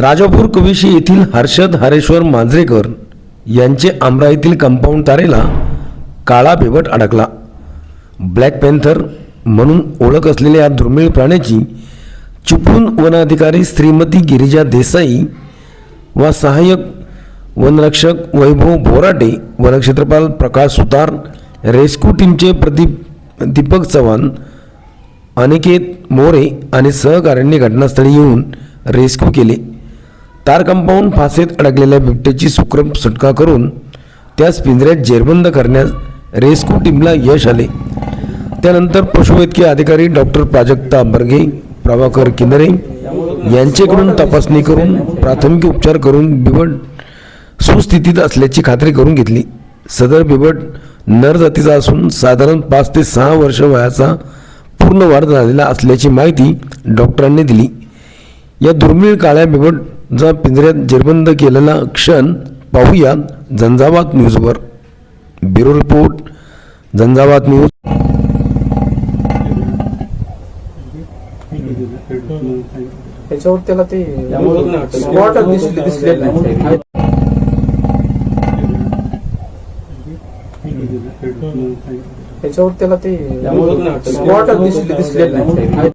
राजापूर कविशी येथील हर्षद हरेश्वर मांजरेकर यांचे आमरा येथील कंपाऊंड तारेला काळा बिबट अडकला. ब्लॅक पॅन्थर म्हणून ओळख असलेल्या या दुर्मिळ प्राण्याची चिपळूण वनाधिकारी श्रीमती गिरिजा देसाई व सहाय्यक वनरक्षक वैभव बोराटे वनक्षेत्रपाल प्रकाश सुतार रेस्क्यू टीमचे प्रदीप दीपक चव्हाण अनिकेत मोरे आणि सहकाऱ्यांनी घटनास्थळी येऊन रेस्क्यू केले. तार कंपाऊंड फासेत अडकलेल्या बिबट्याची सुक्रम सुटका करून त्यास पिंजऱ्यात जेरबंद करण्यास रेस्क्यू टीमला यश आले. त्यानंतर पशुवैद्यकीय अधिकारी डॉक्टर प्राजक्ता बर्गे प्रभाकर किनरे यांच्याकडून तपासणी करून प्राथमिक उपचार करून बिबट सुस्थितीत असल्याची खात्री करून घेतली. सदर बिबट नर जातीचा असून साधारण पाच ते सहा वर्ष वयाचा पूर्ण वाढ झालेला असल्याची माहिती डॉक्टरांनी दिली. या दुर्मिळ काळ्या बिबटचा पिंजऱ्यात जेरबंद केलेला क्षण पाहूया झंझावात न्यूजवर. Bureau report Jhanjhavat news. त्याच्यावर त्याला ते स्पॉट दिसले दिसले नाही. त्याच्यावर त्याला ते स्पॉट दिसले दिसले नाही.